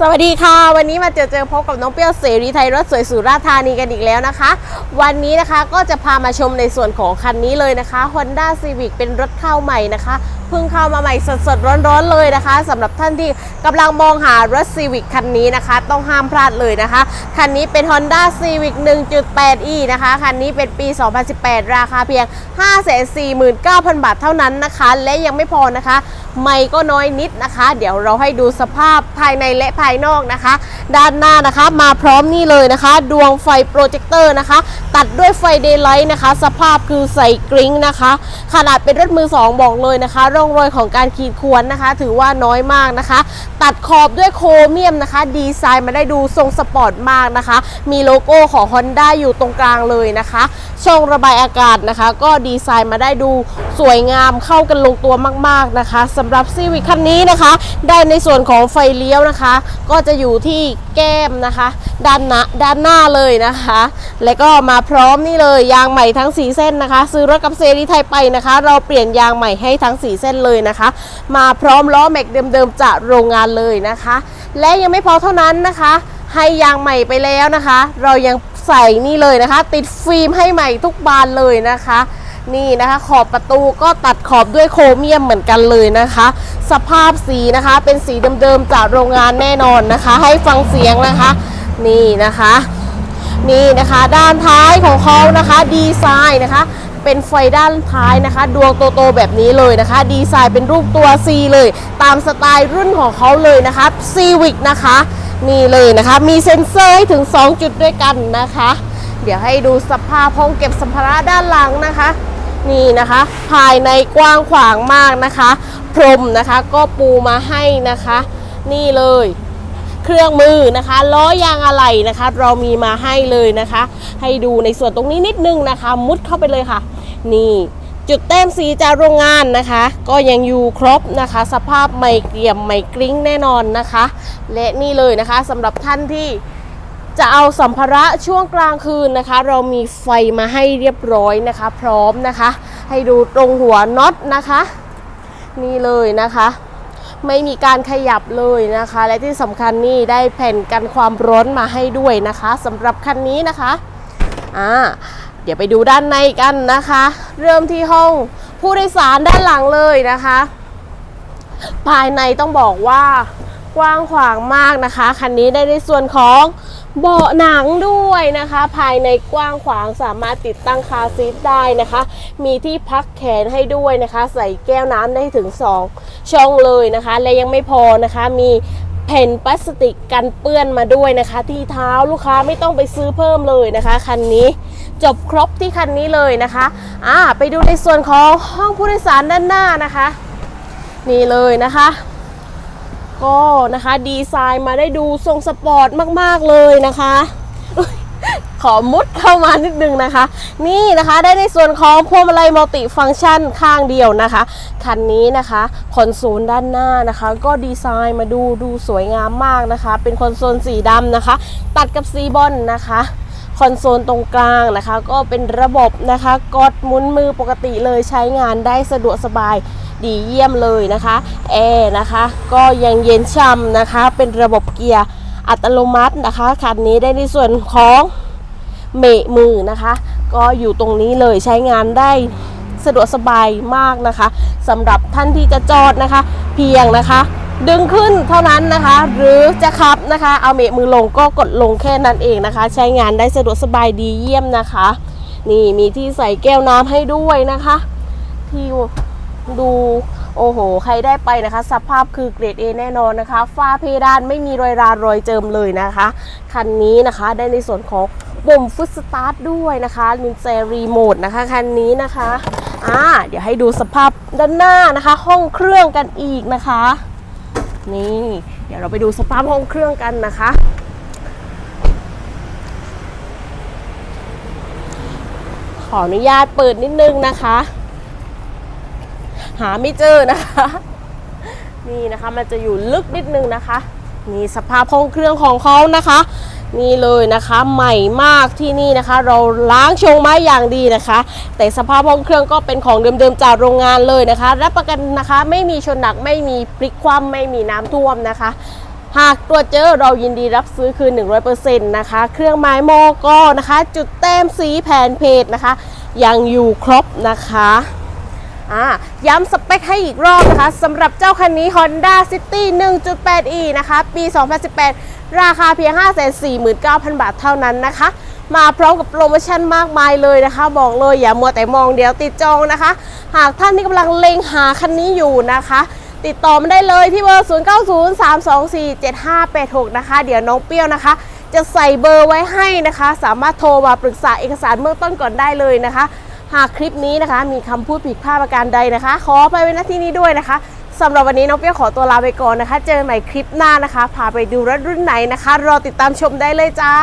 สวัสดีค่ะ วันนี้มาเจอเจอพบกับน้องเปรี้ยวเสรีไทยรถสวยสุราษฎร์ธานีกันอีกแล้วนะคะ วันนี้นะคะก็จะพามาชมในส่วนของคันนี้เลยนะคะ Honda Civic เป็นรถเข้าใหม่นะคะเพิ่งเข้ามาใหม่สดๆร้อนๆเลยนะคะสำหรับท่านที่กำลังมองหารถ Civic คันนี้นะคะ ต้องห้ามพลาดเลยนะคะ คันนี้เป็น Honda Civic 1.8e นะคะ คันนี้เป็นปี 2018 ราคาเพียง 549,000 บาทเท่านั้นนะคะ และยังไม่พอนะคะ ไม่ก็น้อยนิดนะคะ เดี๋ยวเราให้ดูสภาพภายในและภายนอกนะคะ ด้านหน้านะคะมาพร้อมนี่เลยนะคะ ดวงไฟโปรเจคเตอร์นะคะ ตัดด้วยไฟเดย์ไลท์นะคะ สภาพคือใส่กริ้งนะคะ ขนาดเป็นรถมือ 2 บอกเลยนะคะ ร่องรอยของการขีดข่วนนะคะ ถือว่าน้อยมากนะคะ ตัดขอบด้วยโครเมียมนะคะ ดีไซน์มาได้ดูทรงสปอร์ตมากนะคะ มีโลโก้ของ Honda อยู่ตรงกลางเลยนะคะช่องระบายอากาศนะคะ ก็ดีไซน์มาได้ดูสวยงามเข้ากันลงตัวมาก ๆนะคะำหรับซีวิ c คันนี้นะคะ ได้ในส่วนของไฟเลี้ยวนะคะ ก็จะอยู่ที่แก้มนะคะ ด้านหน้าด้านหน้าเลยนะคะ และก็มาพร้อมนี่เลยยางใหม่ทั้ง 4 เส้นนะคะ ซื้อรถกับเซรีไทยไปนะคะ เราเปลี่ยนยางใหม่ให้ทั้ง 4 เส้นเลยนะคะ มาพร้อมล้อแม็กเดิมๆจากโรงงานเลยนะคะ และยังไม่พอเท่านั้นนะคะให้ยางใหม่ไปแล้วนะคะ เรายังใส่นี่เลยนะคะ ติดฟิล์มให้ใหม่ทุกบานเลยนะคะ นี่นะคะขอบประตูก็ตัดขอบด้วยโครเมียมเหมือนกันเลยนะคะ สภาพสีนะคะเป็นสีเดิมๆจากโรงงานแน่นอนนะคะ ให้ฟังเสียงนะคะ นี่นะคะ นี่นะคะด้านท้ายของเขานะคะดีไซน์นะคะ เป็นไฟด้านท้ายนะคะ ดวงโตๆแบบนี้เลยนะคะ ดีไซน์เป็นรูปตัว C เลย ตามสไตล์รุ่นของเขาเลยนะคะ Civic นะคะนี่เลยนะคะ มีเซ็นเซอร์ให้ถึง 2 จุดด้วยกันนะคะ เดี๋ยวให้ดูสภาพห้องเก็บสัมภาระด้านหลังนะคะ นี่นะคะ ภายในกว้างขวางมากนะคะ พรมนะคะก็ปูมาให้นะคะ นี่เลย เครื่องมือนะคะล้อยางอะไหล่นะคะ เรามีมาให้เลยนะคะ ให้ดูในส่วนตรงนี้นิดนึงนะคะ มุดเข้าไปเลยค่ะ นี่จุดแต้มสีจากโรงงานนะคะ ก็ยังอยู่ครบนะคะ สภาพไม่เกลี่ยมไม่กริ้งแน่นอนนะคะ และนี่เลยนะคะสำหรับท่านที่ จะเอาสัมภาระช่วงกลางคืนนะคะ เรามีไฟมาให้เรียบร้อยนะคะ พร้อมนะคะ ให้ดูตรงหัวน็อตนะคะ นี่เลยนะคะ ไม่มีการขยับเลยนะคะ และที่สำคัญนี่ได้แผ่นกันความร้อนมาให้ด้วยนะคะสำหรับคันนี้นะคะอ่าเดี๋ยวไปดูด้านในกันนะคะ เริ่มที่ห้องผู้โดยสารด้านหลังเลยนะคะ ภายในต้องบอกว่ากว้างขวางมากนะคะ คันนี้ได้ในส่วนของ เบาะหนังด้วยนะคะ ภายในกว้างขวางสามารถติดตั้งคาซีทได้นะคะ มีที่พักแขนให้ด้วยนะคะ ใส่แก้วน้ำได้ถึง 2 ช่องเลยนะคะ และยังไม่พอนะคะ มีแผ่นพลาสติกกันเปื้อนมาด้วยนะคะ ที่เท้าลูกค้าไม่ต้องไปซื้อเพิ่มเลยนะคะคันนี้จบครบที่คันนี้เลยนะคะอ่าไปดูในส่วนของห้องผู้โดยสารด้านหน้านะคะ นี่เลยนะคะ ก็นะคะดีไซน์มาได้ดูทรงสปอร์ตมากๆเลยนะคะ ขอมุดเข้ามานิดนึงนะคะ นี่นะคะได้ในส่วนของพวงมาลัยมัลติฟังก์ชันข้างเดียวนะคะ คันนี้นะคะคอนโซลด้านหน้านะคะ ก็ดีไซน์มาดูดูสวยงามมากนะคะ เป็นคอนโซลสีดำนะคะ ตัดกับสีบอลนะคะคอนโซลตรงกลางนะคะ ก็เป็นระบบนะคะ กดหมุนมือปกติเลยใช้งานได้สะดวกสบาย ดีเยี่ยมเลยนะคะแอร์นะคะ ก็ยังเย็นช่ำนะคะ เป็นระบบเกียร์อัตโนมัตินะคะคันนี้ได้ในส่วนของเมะมือนะคะ ก็อยู่ตรงนี้เลยใช้งานได้สะดวกสบายมากนะคะสำหรับท่านที่จะจอดนะคะ เพียงนะคะ ดึงขึ้นเท่านั้นนะคะ หรือจะขับนะคะ เอาเมะมือลงก็กดลงแค่นั้นเองนะคะ ใช้งานได้สะดวกสบายดีเยี่ยมนะคะ นี่มีที่ใส่แก้วน้ำให้ด้วยนะคะ ที่ ดูโอ้โห ใครได้ไปนะคะ สภาพคือเกรด A แน่นอนนะคะ ฝ้าเพดานไม่มีรอยรารอยเจิมเลยนะคะ คันนี้นะคะได้ในส่วนของปุ่มฟุตสตาร์ทด้วยนะคะมีเซรีโมทนะคะ คันนี้นะคะอ่าเดี๋ยวให้ดูสภาพด้านหน้านะคะ ห้องเครื่องกันอีกนะคะ นี่ เดี๋ยวเราไปดูสภาพห้องเครื่องกันนะคะขออนุญาตเปิดนิดนึงนะคะ หาไม่เจอนะคะ นี่นะคะมันจะอยู่ลึกนิดนึงนะคะนี่สภาพห้องเครื่องของเขานะคะ นี่เลยนะคะใหม่มากที่นี่นะคะ เราล้างชงไม้อย่างดีนะคะ แต่สภาพห้องเครื่องก็เป็นของเดิมๆจากโรงงานเลยนะคะ รับประกันนะคะไม่มีชนหนักไม่มีพลิกคว่ำไม่มีน้ำท่วมนะคะ หากตรวจเจอเรายินดีรับซื้อคืน 100%นะคะ เครื่องไม้โมก็นะคะ จุดแต้มสีแผ่นเพจนะคะ ยังอยู่ครบนะคะ ย้ำสเปคให้อีกรอบนะคะสำหรับเจ้าคันนี้ Honda City 1.8e นะคะ ปี 2018 ราคาเพียง 549,000 บาทเท่านั้นนะคะ มาพร้อมกับโปรโมชั่นมากมายเลยนะคะ บอกเลยอย่ามัวแต่มองเดี๋ยวติดจองนะคะ หากท่านที่กำลังเล็งหาคันนี้อยู่นะคะ ติดต่อมาได้เลยที่เบอร์ 0903247586 นะคะ เดี๋ยวน้องเปรี้ยวนะคะ จะใส่เบอร์ไว้ให้นะคะ สามารถโทรมาปรึกษาเอกสารเบื้องต้นก่อนได้เลยนะคะ หากคลิปนี้นะคะ มีคำพูดผิดพลาดประการใดนะคะ ขอไปไว้ณที่นี้ด้วยนะคะสำหรับวันนี้น้องเปี้ยขอตัวลาไปก่อนนะคะ เจอกันใหม่คลิปหน้านะคะ พาไปดูรถรุ่นไหนนะคะ รอติดตามชมได้เลยจ้า